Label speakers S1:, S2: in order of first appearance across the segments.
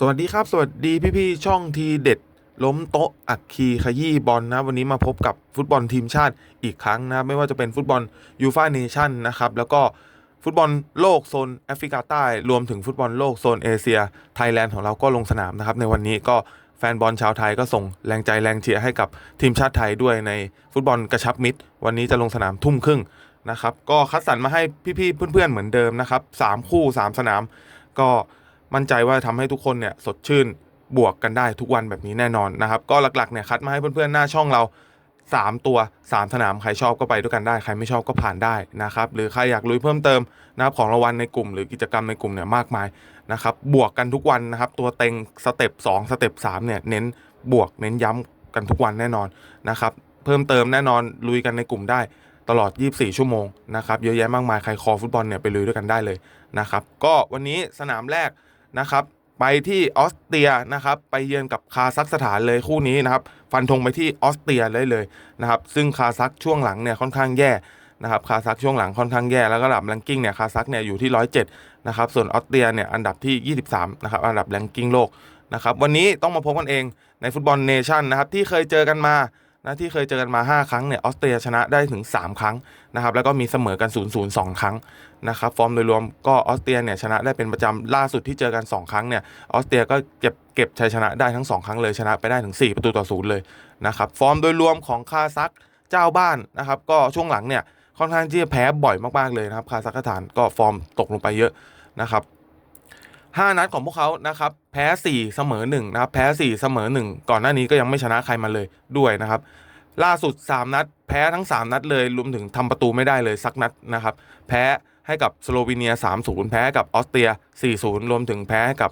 S1: สวัสดีครับ สวัสดีพี่ๆช่องทีเด็ด ล้มโต๊ะอักคีขยี้บอลนะ วันนี้มาพบกับฟุตบอลทีมชาติอีกครั้งนะไม่ว่าจะเป็นฟุตบอลยูฟาเนชั่นนะครับ แล้วก็ฟุตบอลโลกโซนแอฟริกาใต้ รวมถึงฟุตบอลโลกโซนเอเชีย ไทยแลนด์ของเราก็ลงสนามนะครับ ในวันนี้ก็แฟนบอลชาวไทยก็ส่งแรงใจแรงเชียร์ให้กับทีมชาติไทยด้วยในฟุตบอลกระชับมิตร วันนี้จะลงสนามทุ่มครึ่งนะครับ ก็คัดสรรมาให้พี่ๆเพื่อนๆเหมือนเดิมนะครับสามคู่สามสนามก็ มั่นใจว่าทำให้ทุกคนเนี่ยสดชื่นบวกกันได้ทุกวันแบบนี้แน่นอนนะครับ ก็หลักๆเนี่ยคัดมาให้เพื่อนๆหน้าช่องเรา 3 ตัว 3 สนามใครชอบก็ไปด้วยกันได้ ใครไม่ชอบก็ผ่านได้นะครับ หรือใครอยากลุยเพิ่มเติมนะครับของรางวัลในกลุ่ม หรือกิจกรรมในกลุ่มเนี่ยมากมายนะครับบวกกันทุกวันนะครับ ตัวเต็งสเต็ป2สเต็ป3เนี่ยเน้นบวกเน้นย้ำกันทุกวันแน่นอนนะครับเพิ่มเติมแน่นอนลุยกันในกลุ่มได้ตลอด 24 ชั่วโมงนะครับ เยอะแยะมากมาย ใครคอฟุตบอลเนี่ยไปลุยด้วยกันได้เลยนะครับ ก็วันนี้สนามแรก นะครับไปที่ออสเตรียนะครับไปเยือนกับคาซัคสถานเลยคู่นี้นะครับฟันธงไปที่ออสเตรียได้เลยนะครับซึ่งคาซัคช่วงหลังเนี่ยค่อนข้างแย่นะครับคาซัคช่วงหลังค่อนข้างแย่แล้วก็ระดับแรงกิ้งเนี่ยคาซัคเนี่ยอยู่ที่ 107นะครับส่วนออสเตรียเนี่ยอันดับที่ 23นะครับอันดับแรงกิ้งโลกนะครับวันนี้ต้องมาพบกันเองในฟุตบอลเนชั่นนะครับที่เคยเจอกันมา นะที่เคยเจอกันมา 5 ครั้งเนี่ยออสเตรียชนะได้ถึง 3 ครั้งนะครับแล้วก็มีเสมอกัน0 0 2ครั้งนะครับฟอร์มโดยรวมก็ออสเตรียเนี่ยชนะได้เป็นประจำล่าสุดที่เจอกัน 2 ครั้งเนี่ยออสเตรียก็เก็บเก็บชัยชนะได้ทั้ง 2 ครั้งเลยชนะไปได้ถึง 4 ประตูต่อศูนย์เลยนะครับฟอร์มโดยรวมของคาซัคเจ้าบ้านนะครับก็ช่วงหลังเนี่ยค่อนข้างที่จะแพ้บ่อยมากๆเลยนะครับคาซัคสถานก็ฟอร์มตกลงไปเยอะนะครับ 5 นัดของพวกเขานะครับแพ้ 4 เสมอ1นะครับแพ้ 4 เสมอ 1 ก่อนหน้านี้ก็ยังไม่ชนะใครมาเลยด้วยนะครับ ล่าสุด 3 นัด แพ้ทั้ง 3 นัดเลยรวมถึงทำประตูไม่ได้เลยสักนัดนะครับแพ้ให้กับสโลวีเนีย 3-0 แพ้กับออสเตรีย 4-0 รวมถึงแพ้กับ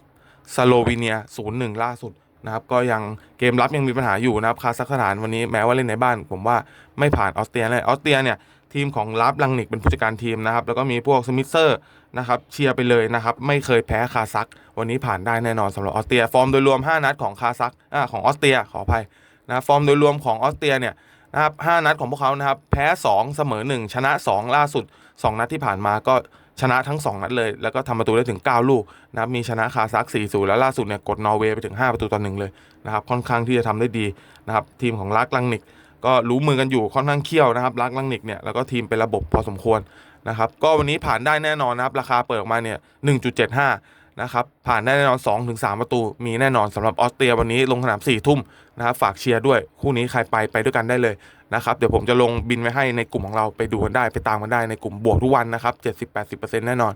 S1: สโลวีเนีย 0-1 ล่าสุดนะครับก็ยังเกมรับยังมีปัญหาอยู่นะครับคาซัคสถานวันนี้แม้ว่าเล่นในบ้าน ผมว่าไม่ผ่านออสเตรียเลยออสเตรียเนี่ย ทีมของลับลังนิกเป็นผู้จัดการทีมนะครับ แล้วก็มีพวกสมิธเซอร์นะครับเชียร์ไปเลยนะครับ ไม่เคยแพ้คาซัควันนี้ผ่านได้แน่นอนสำหรับออสเตรีย ฟอร์มโดยรวม 5 นัดของคาซัคอ่าของออสเตรียขออภัยนะฟอร์มโดยรวมของออสเตรียเนี่ยนะครับ5นัดของพวกเขานะครับแพ้ 2 เสมอ 1 ชนะ 2 ล่าสุด 2 นัดที่ผ่านมาก็ชนะทั้ง 2 นัดเลย แล้วก็ทำประตูได้ถึง 9 ลูกนะครับมีชนะคาซัค4-0 แล้วล่าสุดเนี่ยกดนอร์เวย์ไปถึง 5 ประตูต่อหนึ่งเลยนะครับค่อนข้างที่จะทำได้ดีนะครับทีมของลักลังนิก ก็รู้มือกันอยู่ค่อนข้างเขี้ยวนะครับลักลังนิกเนี่ยแล้วก็ทีมเป็นระบบพอสมควรนะครับก็วันนี้ผ่านได้แน่นอนนะครับราคาเปิดออกมาเนี่ย 1.75 นะครับผ่านได้แน่นอน 2-3 ประตู มีแน่นอนสำหรับออสเตรียวันนี้ลงสนาม4ทุ่มนะครับฝากเชียร์ด้วย คู่นี้ใครไปไปด้วยกันได้เลยนะครับเดี๋ยวผมจะลงบินไว้ให้ในกลุ่มของเราไปดูกันได้ไปตามกันได้ในกลุ่มบวกทุกวันนะครับ70-80%แน่นอน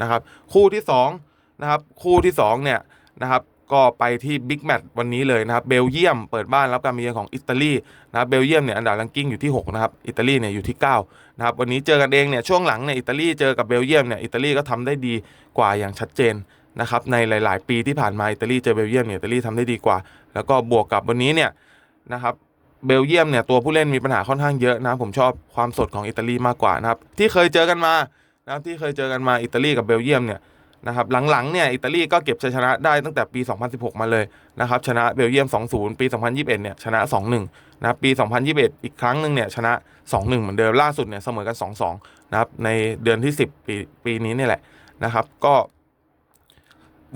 S1: นะครับคู่ที่2นะครับคู่ที่2เนี่ยนะครับ ก็ไปที่บิ๊กแมตช์วันนี้เลยนะครับเบลเยียมเปิดบ้านรับการมาเยือนของอิตาลีนะครับเบลเยียมเนี่ยอันดับรังกิ้งอยู่ที่6นะครับอิตาลีเนี่ยอยู่ที่9นะครับวันนี้เจอกันเองเนี่ยช่วงหลังเนี่ยอิตาลีเจอกับเบลเยียมเนี่ยอิตาลีก็ทำได้ดีกว่าอย่างชัดเจนนะครับในหลาย ๆ ปีที่ผ่านมาอิตาลีเจอเบลเยียมเนี่ยอิตาลีทำได้ดีกว่า แล้วก็บวกกับวันนี้เนี่ยนะครับเบลเยียมเนี่ยตัวผู้เล่นมีปัญหาค่อนข้างเยอะนะผมชอบความสดของอิตาลีมากกว่านะครับที่เคยเจอกันมานะครับที่เคยเจอกันมาอิตาลีกับเบลเยียมเนี่ย นะครับหลังๆเนี่ยอิตาลีก็เก็บชัยชนะได้ตั้งแต่ปี 2016 มาเลยนะครับชนะเบลเยียม 2-0 ปี 2021 เนี่ยชนะ 2-1 นะครับปี 2021 อีกครั้งหนึ่งเนี่ยชนะ 2-1 เหมือนเดิมล่าสุดเนี่ยเสมอกัน 2-2 นะครับในเดือนที่ 10 ปีปีนี้นี่แหละนะครับก็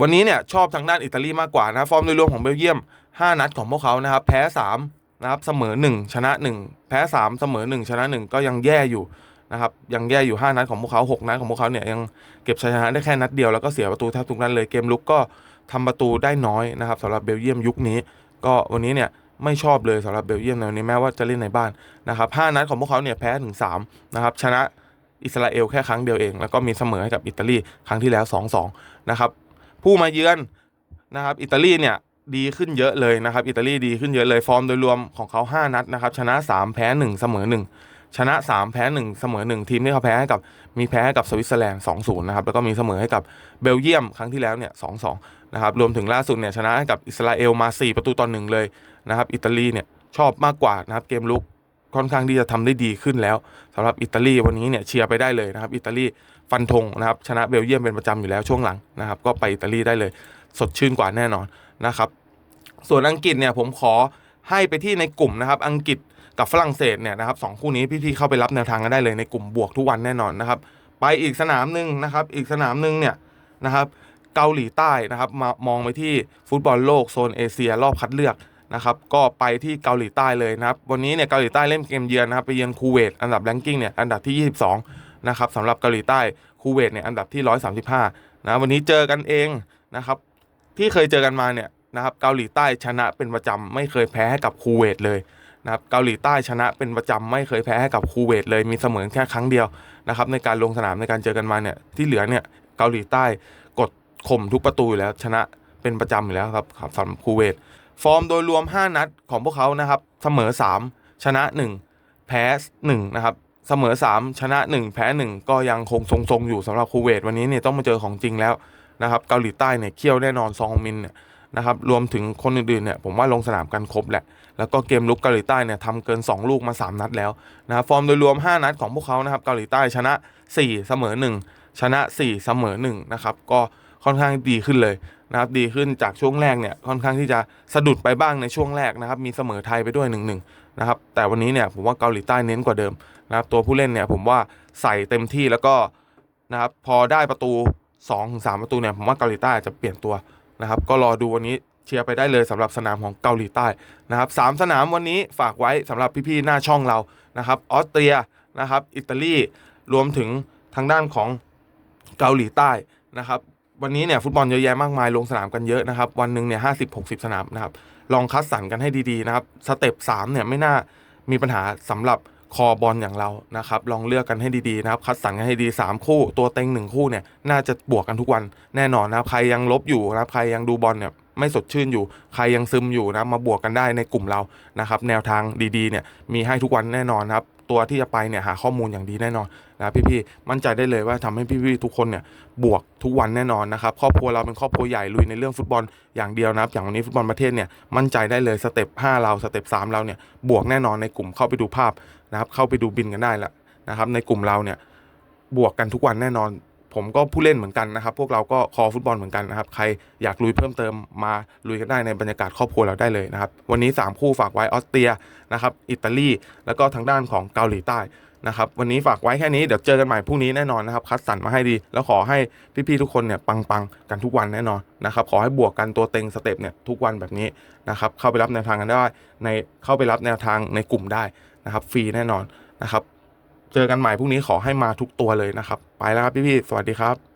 S1: วันนี้เนี่ยชอบทางด้านอิตาลีมากกว่านะฟอร์มโดยรวมของเบลเยียม 5 นัดของพวกเขานะครับแพ้ 3 นะครับเสมอ 1 ชนะ 1 แพ้ 3 เสมอ 1 ชนะ 1 ก็ยังแย่อยู่ นะครับยังแย่อยู่ 5 นัดของพวกเขา 6 นัดของพวกเขาเนี่ยยังเก็บชัยชนะได้แค่นัดเดียวแล้วก็เสียประตูแทบทุกนัดเลยเกมลุกก็ทำประตูได้น้อยนะครับสำหรับเบลเยียมยุคนี้ ก็วันนี้เนี่ยไม่ชอบเลยสำหรับเบลเยียมในวันนี้แม้ว่าจะเล่นในบ้านนะครับ5นัดของพวกเขาเนี่ยแพ้ถึง3นะครับชนะอิสราเอลแค่ครั้งเดียวเอง แล้วก็มีเสมอให้กับอิตาลีครั้งที่แล้ว 2-2นะครับผู้มาเยือนนะครับอิตาลีเนี่ยดีขึ้นเยอะเลยนะครับอิตาลีดีขึ้นเยอะเลยฟอร์มโดยรวมของเขา 5 นัดนะครับชนะ 3 แพ้ 1 เสมอ 1 ชนะ 3 แพ้ 1 เสมอ 1 ทีมที่เขาแพ้ให้กับมีแพ้ให้กับสวิตเซอร์แลนด์2-0นะครับแล้วก็มีเสมอให้กับเบลเยียมครั้งที่แล้วเนี่ย2-2นะครับรวมถึงล่าสุดเนี่ยชนะให้กับอิสราเอลมา 4 ประตูต่อหนึ่งเลยนะครับอิตาลีเนี่ยชอบมากกว่านะครับเกมลุกค่อนข้างที่จะทำได้ดีขึ้นแล้วสำหรับอิตาลีวันนี้เนี่ยเชียร์ไปได้เลยนะครับอิตาลีฟันธงนะครับชนะเบลเยียมเป็นประจำอยู่แล้วช่วงหลังนะครับก็ไปอิตาลีได้เลย สดชื่นกว่าแน่นอนนะครับส่วนอังกฤษเนี่ยผมขอ ให้ไปที่ในกลุ่มนะครับ อังกฤษกับฝรั่งเศสเนี่ยนะครับสองคู่นี้พี่ๆเข้าไปรับแนวทางกันได้เลยในกลุ่มบวกทุกวันแน่นอนนะครับ ไปอีกสนามหนึ่งนะครับ อีกสนามหนึ่งเนี่ยนะครับ เกาหลีใต้นะครับมามองไปที่ฟุตบอลโลกโซนเอเชียรอบคัดเลือกนะครับ ก็ไปที่เกาหลีใต้เลยนะครับ วันนี้เนี่ยเกาหลีใต้เล่นเกมเยือนนะครับไปเยือนคูเวตอันดับแรงกิ้งเนี่ยอันดับที่ 22 นะครับสำหรับเกาหลีใต้คูเวตเนี่ยอันดับที่ 135นะวันนี้เจอกันเองนะครับ ที่เคยเจอกันมาเนี่ย นะครับเกาหลีใต้ชนะเป็นประจำไม่เคยแพ้ให้กับคูเวตเลยนะครับเกาหลีใต้ชนะเป็นประจำไม่เคยแพ้ให้กับคูเวตเลยมีเสมอแค่ครั้งเดียวนะครับในการลงสนามในการเจอกันมาเนี่ยที่เหลือเนี่ยเกาหลีใต้กดข่มทุกประตูอยู่แล้วชนะเป็นประจำอยู่แล้วครับสำหรับคูเวตฟอร์มโดยรวม 5 นัดของพวกเขานะครับเสมอ 3 ชนะ 1 แพ้1นะครับเสมอ 3 ชนะ 1 แพ้ 1 ก็ยังคงทรงๆอยู่สำหรับคูเวตวันนี้เนี่ยต้องมาเจอของจริงแล้วนะครับเกาหลีใต้เนี่ยเคี่ยวแน่นอนซองมินเนี่ย นะครับรวมถึงคนอื่นๆเนี่ยผมว่าลงสนามกันครบแหละ แล้วก็เกมลุกเกาหลีใต้เนี่ยทำเกิน 2 ลูกมา 3 นัดแล้วนะฟอร์มโดยรวม 5 นัดของพวกเขานะครับเกาหลีใต้ชนะ 4 เสมอ 1 ชนะ 4 เสมอ1นะครับก็ค่อนข้างดีขึ้นเลยนะครับดีขึ้นจากช่วงแรกเนี่ยค่อนข้างที่จะสะดุดไปบ้างในช่วงแรกนะครับมีเสมอไทยไปด้วย1นนะครับแต่วันนี้เนี่ยผมว่าเกาหลีใต้เน้นกว่าเดิมนะครับตัวผู้เล่นเนี่ยผมว่าใส่เต็มที่แล้วก็นะครับพอได้ประตู2-3ประตูเนี่ยผมว่าเกาหลีใต้จะเปลี่ยนตัว นะครับ ก็รอดูวันนี้เชียร์ไปได้เลยสำหรับสนามของเกาหลีใต้นะครับสามสนามวันนี้ฝากไว้สำหรับพี่ๆหน้าช่องเรานะครับออสเตรียนะครับอิตาลีรวมถึงทางด้านของเกาหลีใต้นะครับวันนี้เนี่ยฟุตบอลเยอะแยะมากมายลงสนามกันเยอะนะครับ วันหนึ่งเนี่ยห้าสิบหกสิบสนามนะครับลองคัดสรรกันให้ดีๆนะครับสเต็ปสามเนี่ยไม่น่ามีปัญหาสำหรับ คอบอลอย่างเรานะครับลองเลือกกันให้ดีๆนะครับคัดสรรกันให้ดี 3 คู่ ตัวเต็งหนึ่งคู่เนี่ยน่าจะบวกกันทุกวันแน่นอนนะครับใครยังลบอยู่นะครับใครยังดูบอลเนี่ยไม่สดชื่นอยู่ ใครยังซึมอยู่นะมาบวกกันได้ในกลุ่มเรานะครับแนวทางดีๆเนี่ยมีให้ทุกวันแน่นอนครับตัวที่จะไปเนี่ยหาข้อมูลอย่างดีแน่นอนนะพี่ๆมั่นใจได้เลยว่าทำให้พี่ๆทุกคนเนี่ยบวกทุกวันแน่นอนนะครับครอบครัวเราเป็นครอบครัวใหญ่ลุยในเรื่องฟุตบอลอย่างเดียวนะครับอย่างวันนี้ฟุตบอลประเทศเนี่ยมั่นใจได้เลยสเต็ป5เราสเต็ป3เราเนี่ยบวกแน่นอนในกลุ่มเข้าไปดูภาพนะครับเข้าไปดูบินกันได้ละนะครับในกลุ่มเราเนี่ยบวกกันทุกวันแน่นอน ผมก็ผู้เล่นเหมือนกันนะครับพวกเราก็คอฟุตบอลเหมือนกันนะครับใครอยากลุยเพิ่มเติมมาลุยกันได้ในบรรยากาศครอบครัวเราได้เลยนะครับวันนี้ 3 คู่ฝากไว้ออสเตรียนะครับอิตาลีแล้วก็ทางด้านของเกาหลีใต้นะครับวันนี้ฝากไว้แค่นี้เดี๋ยวเจอกันใหม่พรุ่งนี้แน่นอนนะครับคัดสรรมาให้ดี แล้วขอให้พี่ๆทุกคนเนี่ยปังๆกันทุกวันแน่นอนนะครับขอให้บวกกันตัวเต็งสเต็ปเนี่ยทุกวันแบบนี้นะครับเข้าไปรับแนวทางกันได้ในเข้าไปรับแนวทางในกลุ่มได้นะครับฟรีแน่นอนนะครับ เจอกันใหม่พรุ่งนี้ขอให้มาทุกตัวเลยนะครับ ไปแล้วครับพี่ๆสวัสดีครับ